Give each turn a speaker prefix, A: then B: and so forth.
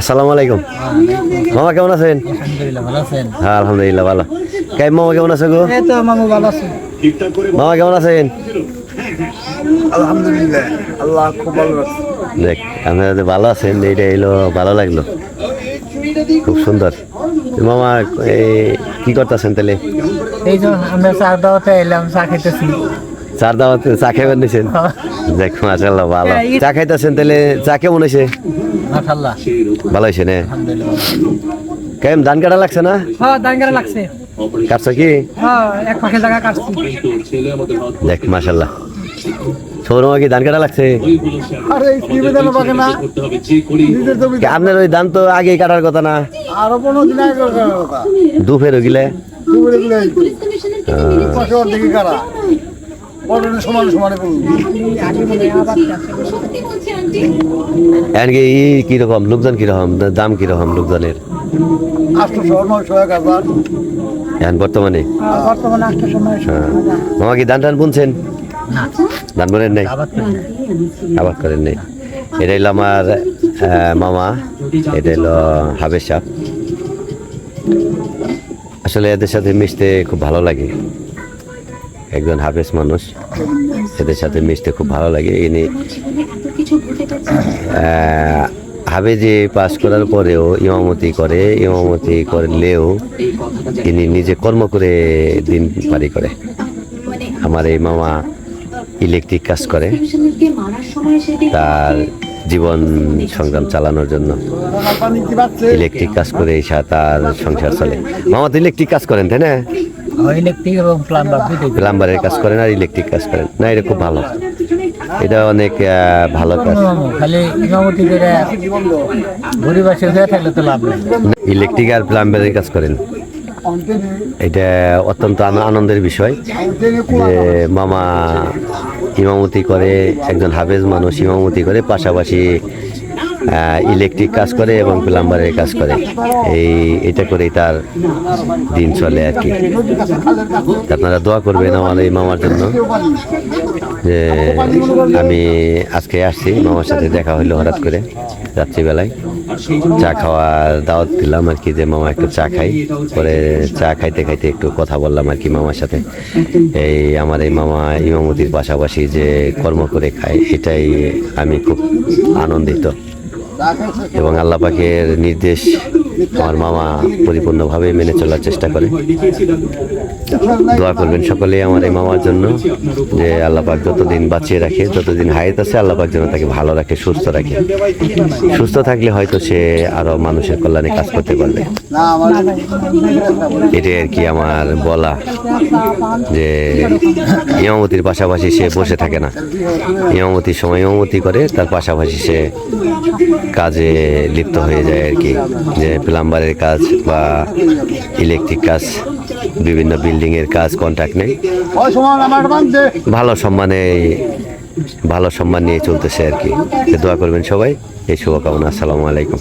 A: আসসালামু আলাইকুম। মামা কেমন আছেন?
B: আলহামদুলিল্লাহ ভালো আছেন
A: হ্যাঁ আলহামদুলিল্লাহ ভালো। কে মামা কেমন আছে গো?
B: মামু ভালো আছে।
A: মামা কেমন আছেন?
B: আলহামদুলিল্লাহ আল্লাহ খুব ভালো
A: দেখ আপনারা ভালো আছেন এইটা এলো ভালো লাগল। খুব সুন্দর। মামা এই কি করতেছেন তাহলে?
B: এই যে আমরা চা দাওয়াতে এলাম চা খেতেছি।
A: চার দাওয়াতে চা খাইবেন নিছেন? দেখ মাশাল্লাহ ভালো। চা খাইতেছেন তাহলে চা কেমন হয়েছে?
B: মাশাআল্লাহ।
A: ভালো হয়েছে না?
B: আলহামদুলিল্লাহ
A: কেমন ধান কাটা লাগছে না?
B: হ্যাঁ দাঙ্গারা লাগছে।
A: কাটছো কি?
B: হ্যাঁ এক পাখে জায়গা কাটছি।
A: দেখ মাশাল্লাহ সৌরমা কি ধান কাটা লাগছে?
B: আরে কি বেদানো পাকে না। নিজের জমি
A: কে আপনার ওই ধান তো আগেই কাটার কথা না?
B: আরও পনেরো দিন আগে কথা।
A: দুফের গিলে?
B: দুপুরে গুলো। পনেরো সমান সমানে করুন
A: ই কীরকম লোকজন কীরকম দাম কীরকম লোকজনের
B: আটশোশো নয়শো এক হাজার।
A: এখন বর্তমানে?
B: নয়শো
A: হ্যাঁ। মামা কি ধান টান বুনছেন ধান বোনেন নাই?
B: আবার
A: আবাদ করেন নাই। এটা হলো আমার মামা। এটা হলো হাবের সাপ আসলে এদের সাথে মিশতে খুব ভালো লাগে। একজন হাফেজ মানুষ। এদের সাথে মিশতে খুব ভালো লাগে। ইনি হাফেজে পাস করার পরেও ইমামতি করে, ইমামতি করলেও ইনি নিজে কর্ম করে দিন পারি করে। আমার এই মামা ইলেকট্রিক কাজ করে। তার জীবন সংগ্রাম চালানোর জন্য ইলেকট্রিক কাজ করে তার সংসার চলে। মামা তো ইলেকট্রিক কাজ করেন, তাই না?
B: ইলেকট্রিক এবং প্লাম্বার
A: প্লাম্বারের কাজ করেন আর ইলেকট্রিক কাজ করেন না। এটা খুব ভালো। এটা অনেক ভালো কাজ।
B: খালি ইমামতি করে পরিবাসে হয়ে থাকলে তো লাভ নেই।
A: ইলেকট্রিক আর প্লাম্বারের কাজ করেন। এটা অত্যন্ত আন- আনন্দের বিষয়। যে মামা ইমামতি করে একজন হাফেজ মানুষ ইমামতি করে পাশাপাশি ইলেকট্রিক কাজ করে এবং প্লাম্বারের কাজ করে। এই, এটা করেই তার দিন চলে আর কি। আপনারা দোয়া করবেন আমার এই মামার জন্য যে আমি আজকে আসছি, মামার সাথে দেখা হইল হঠাৎ করে রাত্রিবেলায়। চা খাওয়ার দাওয়াত দিলাম আর কি যে মামা একটু চা খাই। পরে চা খাইতে খাইতে একটু কথা বললাম আর কি মামার সাথে। এই আমার এই মামা ইমামতির পাশাপাশি যে কর্ম করে খায়, এটাই আমি খুব আনন্দিত। এবং আল্লাহ পাকের নির্দেশ আমার মামা পরিপূর্ণভাবে মেনে চলার চেষ্টা করে। দোয়া করবেন সকলেই আমার এই মামার জন্য, যে আল্লাহ পাক যতদিন বাঁচিয়ে রাখে, যতদিন হায়াত আছে, আল্লাহ পাক যেন তাকে ভালো রাখে, সুস্থ রাখে। সুস্থ থাকলে হয়তো সে আরও মানুষের কল্যাণে কাজ করতে পারবে। এটাই আর কি আমার বলা, যে ইমামতির পাশাপাশি সে বসে থাকে না। ইমামতির সময় ইমামতি করে, তার পাশাপাশি সে কাজে লিপ্ত হয়ে যায় আর কি। যে প্লাম্বারের কাজ বা ইলেকট্রিক কাজ, বিভিন্ন বিল্ডিংয়ের কাজ কন্ট্রাক্ট নেই। ভালো সম্মানে, ভালো সম্মান নিয়ে চলতেছে আর কি। দোয়া করবেন সবাই। এই শুভকামনা। আসসালামু আলাইকুম।